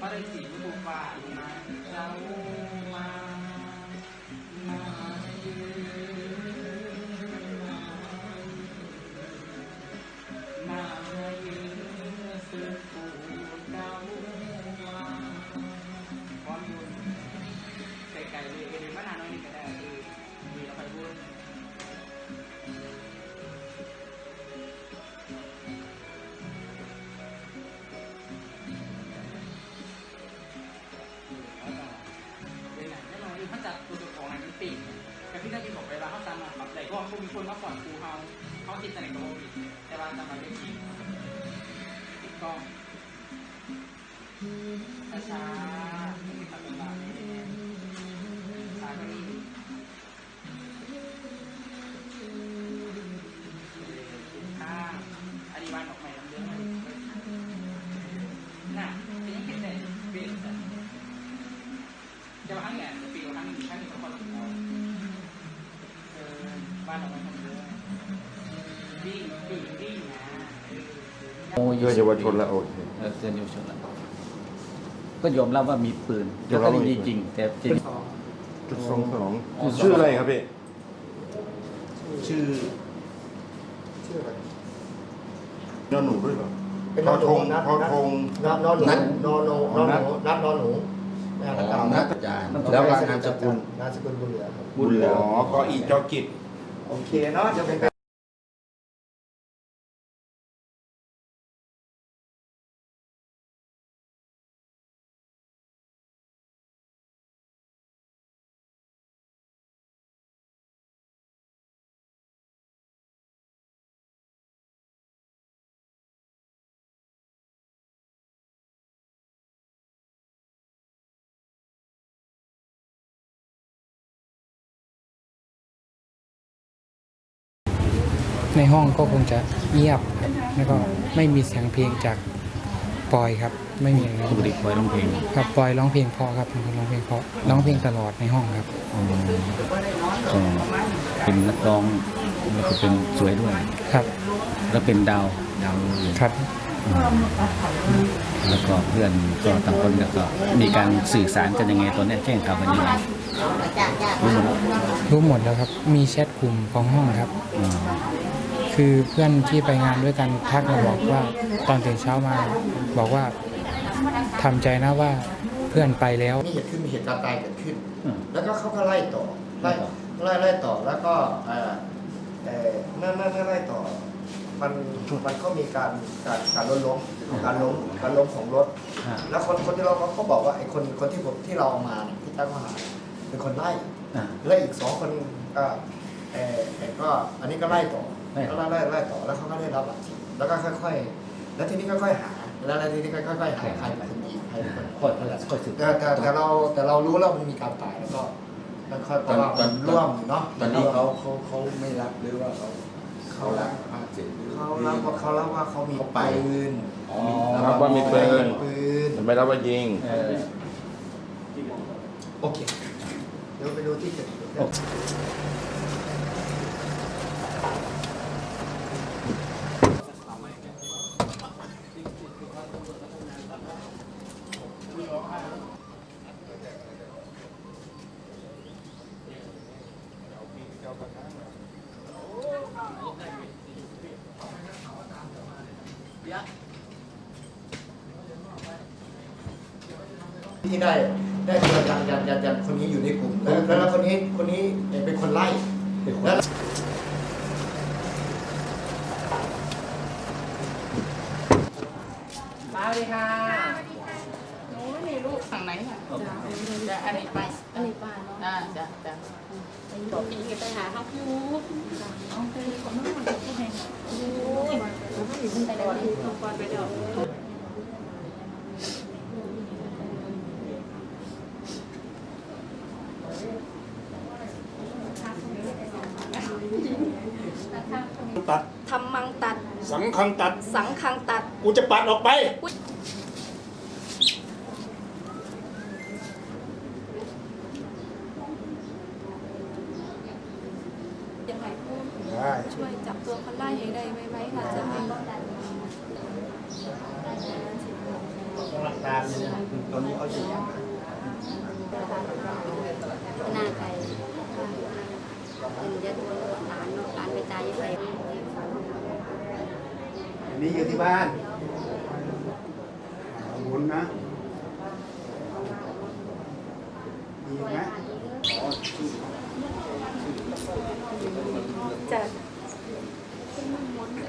ปริสิบุปามาเจ้ามา ถ้าจัดตัวของอะไรมันติดแต่พี่นักบินบอกไปว่าเขาจะมาแบบไหนก็มีคนมาสอนครูเขาเขาติดแต่ในก็ไม่ผิแต่ว่าจำมาไม่ผิดติดกล้องช้า เพื่อเยาวชนละโอเคเออเตือนเยาวชนละก็ยอมรับว่ามีปืนยแล้อวมก็รับว่ามีมีปืนจริง แต่จริงจุดสองสองชื่ออะไรครับพี่ชื่อชื่ออะไรนอนหนูด้วยเหรอเป็นทนออนหนูทงนัดทอทงนัดนอนหนูนัดนอนหนูนอนหนูนัดนอนหนูนะอ๋ครัอบนักอาจารย์แล้วก็นามสกุลนามสกุลบุญเหลือครับบุญเหลืออ๋อกออีจอกิจโอเคเนาะจะเป็น ในห้องก็คงจะเงียบครับแล้วก็ไม่มีเสียงเพลงจากปอยครับ ไม่มีอะไรปกติคอยร้องเพลงครับปอยร้องเพลงเพราะครับเป็นคนร้องเพลงเพราะร้องเพลงตลอดในห้องครับ อืมก็เป็นนักร้องแล้วก็เป็นสวยด้วย ครับแล้วเป็นดาวดาวโรงเรียน ครับ อืมแล้วก็เพื่อนก็ต่างคนก็มีการสื่อสารกันยังไงตอนนี้แจ้งข่าวกันยังไงรู้หมดรู้หมดแล้วครับ มีแชทกลุ่มของห้องครับ อืม คือเพื่อนที่ไปงานด้วยกันทักมาบอกว่าตอนตื่นเช้ามา บอกว่าทำใจนะว่าเพื่อนไปแล้วมีเหตุขึ้นมีเหตุการณ์ตายเกิดขึ้นอืมแล้วก็เขาก็ไล่ต่อไล่ไล่ไล่ต่อแล้วก็เอ่อเอ่อเมื่อเมื่อเมื่อไล่ต่อ มันมันก็มีการการการล้มล้มการล้มการล้มของรถอ่าแล้วคนคนที่เราเขาบอกว่าไอ้คนคนที่ผมที่เราเอามาเนี่ยที่ตั้งข้อหาเป็นคนไล่อ่าและอีกสองคนก็เออเออก็อันนี้ก็ไล่ต่อ ไล่ก็ไล่ไล่ไล่ต่อแล้วเขาก็ได้รับบาดเจ็บแล้วก็ค่อย ๆ แล้วทีนี้ค่อยๆหาแล้วแล้วทีนี้ก็ค่อยๆหาใครเป็นคนยิงใครเป็นคนค่อยค่อยค่อยสืบแต่แต่แต่เราแต่เรารู้แล้วมันมีการตายแล้วก็ค่อยๆเพราะว่ามันร่วมเนาะตอนนี้เขาเขาเขาไม่รับหรือว่าเขาเขารับภาคเจ็ดหรือเขาเล่าว่าเขาเล่าว่าเขามีเขาไปปืนอ๋อรับว่ามีปืนปืนแต่ไม่รับว่ายิงเออโอเคเดี๋ยวไปดูที่เกิดเหตุ ที่ได้ได้ตัวยันยันยันยันคนนี้อยู่ในกลุ่มแล้วแล้วคนนี้คนนี้เป็นคนไล่แล้วมาเลยค่ะ ฝั่งไหนค่ะจะอันนี้ไปอันนี้ป้าเนาะอ่าจะจะไปบอกพี่ไปหาเขาอยู่น้องไปของน้องคนที่ไหนโอ้ยน้องอยู่ขึ้นไปแล้วนี่ก่อนไปเดี๋ยวตัดทำมังตัด สังคังตัด สังคังตัด กูจะปัดออกไปยังไงพูด ได้ ตัวคนล่าอย่างใดไหมไหมค่ะจะให้หลักการเนี่ยตอนนี้เขาอยู่ยังหน้าใครเป็นยัดตัวหลานเนาะหลานไปตายยังไงนี่อยู่ที่บ้าน บุญนะ ดีไหม จะมาหาเราตลอดเลยหมดบ้านลูกเลย